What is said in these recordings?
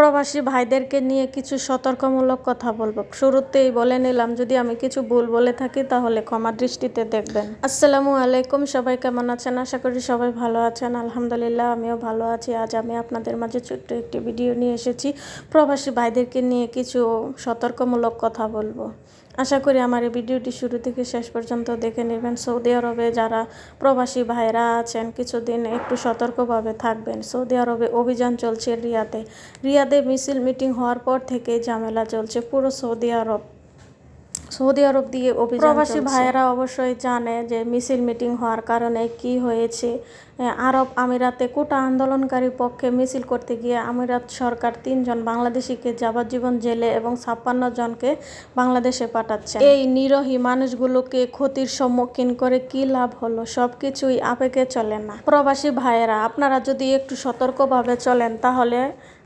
প্রবাসী ভাইদেরকে নিয়ে কিছু সতর্কমূলক কথা বলব। শুরুতেই বলে নিলাম, যদি আমি কিছু ভুল বলে থাকি তাহলে ক্ষমা দৃষ্টিতে দেখবেন। আসসালামু আলাইকুম, সবাই কেমন আছেন? আশা করি সবাই ভালো আছেন। আলহামদুলিল্লাহ, আমিও ভালো আছি। আজ আমি আপনাদের মাঝে ছোট্ট একটি ভিডিও নিয়ে এসেছি। প্রবাসী ভাইদেরকে নিয়ে কিছু সতর্কমূলক কথা বলব। আশা করি আমার এই ভিডিওটি শুরু থেকে শেষ পর্যন্ত দেখে নেবেন। সৌদি আরবে যারা প্রবাসী ভাইরা আছেন, কিছুদিন একটু সতর্কভাবে থাকবেন। সৌদি আরবে অভিযান চলছে রিয়াদে। রিয়াদে মিছিল মিটিং হওয়ার পর থেকে ঝামেলা চলছে পুরো সৌদি আরব। সৌদি আরব দিয়ে প্রবাসী ভাইয়েরা অবশ্যই জানে যে মিছিল মিটিং হওয়ার কারণে কি হয়েছে। আরব আমিরাতে কোটা আন্দোলনকারী পক্ষে মিছিল করতে গিয়ে আমিরাত সরকার তিনজন বাংলাদেশিকে যাবজ্জীবন জেলে এবং ছাপ্পান্ন জনকে বাংলাদেশে পাঠাচ্ছে এই নিরহী মানুষগুলোকে ক্ষতির সম্মুখীন করে কি লাভ হলো? সব কিছুই আবেগে চলে না। প্রবাসী ভাইয়েরা আপনারা যদি একটু সতর্কভাবে চলেন তাহলে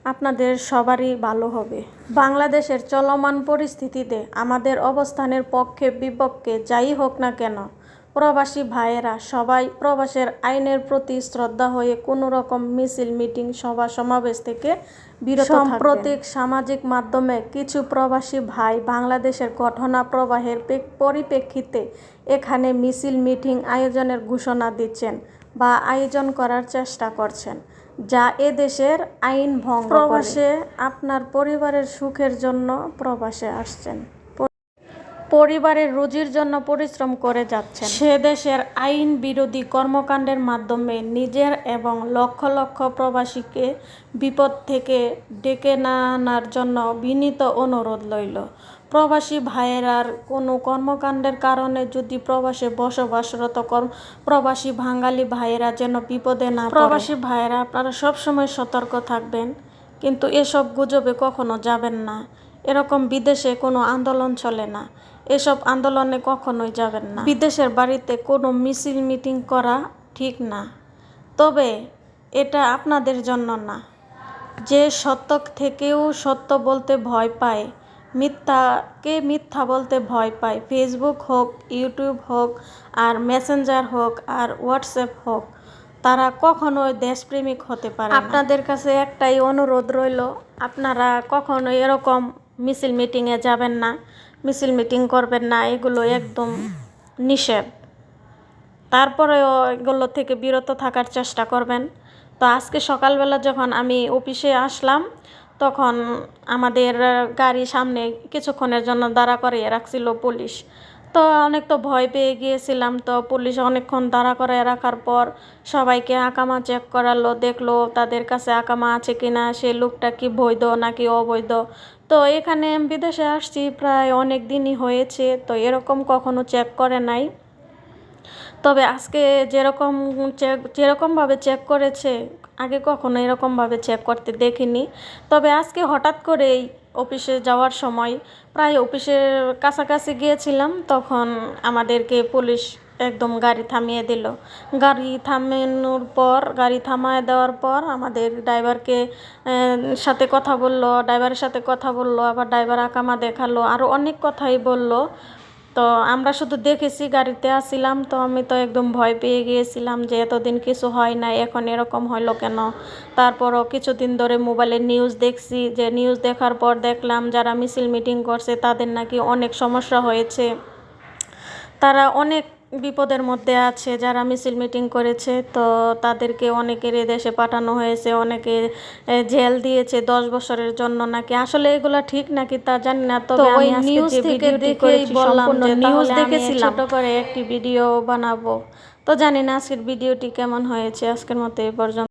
আপনাদের সবারই ভালো হবে। বাংলাদেশের চলমান পরিস্থিতিতে আমাদের অবস্থানের পক্ষে বিপক্ষে যাই হোক না কেন, প্রবাসী ভাইয়েরা সবাই প্রবাসের আইনের প্রতি শ্রদ্ধা হয়ে কোনো রকম মিছিল, মিটিং, সভা, সমাবেশ থেকে বিরত সাম্প্রতিক সামাজিক মাধ্যমে কিছু প্রবাসী ভাই বাংলাদেশের ঘটনা প্রবাহের পরিপ্রেক্ষিতে এখানে মিছিল, মিটিং আয়োজনের ঘোষণা দিচ্ছেন। বা আয়োজন করার চেষ্টা করছেন যা এ দেশের আইন ভঙ্গ প্রবাসে আপনার পরিবারের সুখের জন্য প্রবাসে আসছেন। পরিবারের রুজির জন্য পরিশ্রম করে যাচ্ছেন। সে দেশের আইন বিরোধী কর্মকাণ্ডের মাধ্যমে নিজের এবং লক্ষ লক্ষ প্রবাসীকে বিপদ থেকে ডেকে না আনার জন্য বিনীত অনুরোধ লইল। প্রবাসী ভাইয়েরার কোনো কর্মকাণ্ডের কারণে যদি প্রবাসে বসবাসরত কর্ম প্রবাসী বাঙালি ভাইয়েরা যেন বিপদে না প্রবাসী ভাইয়েরা, আপনারা সবসময় সতর্ক থাকবেন, কিন্তু এসব গুজবে কখনো যাবেন না। এরকম বিদেশে কোনো আন্দোলন চলে না। এসব আন্দোলনে কখনোই যাবেন না। বিদেশের বাড়িতে কোনো মিছিল মিটিং করা ঠিক না। তবে এটা আপনাদের জন্য না। যে সত্য থেকেও সত্য বলতে ভয় পায় মিথ্যাকে মিথ্যা বলতে ভয় পায়। ফেসবুক হোক ইউটিউব হোক, আর মেসেঞ্জার হোক, আর হোয়াটসঅ্যাপ হোক, তারা কখনোই দেশপ্রেমিক হতে পারে আপনাদের কাছে একটাই অনুরোধ রইল, আপনারা কখনো এরকম মিছিল মিটিংয়ে যাবেন না, মিছিল মিটিং করবেন না, এগুলো একদম নিষেধ। তারপরেও এগুলো থেকে বিরত থাকার চেষ্টা করবেন। তো আজকে সকালবেলা যখন আমি অফিসে আসলাম তখন আমাদের গাড়ি সামনে কিছুক্ষণের জন্য দাঁড়া করিয়ে রাখছিল পুলিশ। তো অনেক তো ভয় পেয়ে গিয়েছিলাম। তো পুলিশ অনেকক্ষণ দাঁড়া করে রাখার পর সবাইকে আকামা চেক করালো, দেখল তাদের কাছে আকামা আছে কি না সে লোকটা কি বৈধ নাকি অবৈধ। তো এখানে বিদেশে আসছি, প্রায় অনেক দিনই হয়েছে। তো এরকম কখনো চেক করে নাই। তবে আজকে যেরকম চেক যেরকমভাবে চেক করেছে, আগে কখনো এরকমভাবে চেক করতে দেখিনি। তবে আজকে হঠাৎ করেই অফিসে যাওয়ার সময় প্রায় অফিসের কাছাকাছি গিয়েছিলাম, তখন আমাদেরকে পুলিশ একদম গাড়ি থামিয়ে দিল। গাড়ি থামানোর পর, গাড়ি থামায় দেওয়ার পর আমাদের ড্রাইভারকে সাথে কথা বলল, ড্রাইভারের সাথে কথা বলল, আবার ড্রাইভার আকামা দেখাল আরও অনেক কথাই বলল। তো আমরা শুধু দেখেছি গাড়িতে আসছিলাম, তো আমি তো একদম ভয় পেয়ে গিয়েছিলাম যে এতদিন কিছু হয় না এখন এরকম হলো কেন? তারপরও কিছুদিন ধরে মোবাইলে নিউজ দেখছি, যে নিউজ দেখার পর দেখলাম যারা মিছিল মিটিং করছে তাদের নাকি অনেক সমস্যা হয়েছে। তারা অনেক বিপদের মধ্যে আছে যারা মিছিল মিটিং করেছে তো তাদেরকে অনেকের দেশে পাঠানো হয়েছে অনেকে জেল দিয়েছে দশ বছরের জন্য নাকি। আসলে এগুলো ঠিক নাকি তা জানি না তবে আমি নিউজ থেকে দেখেই বললাম যে নিউজ দেখেছিলাম ছোট ছোট করে একটি ভিডিও বানাবো। তো জানি না আজকের ভিডিওটি কেমন হয়েছে আজকের মতো এই পর্যন্ত।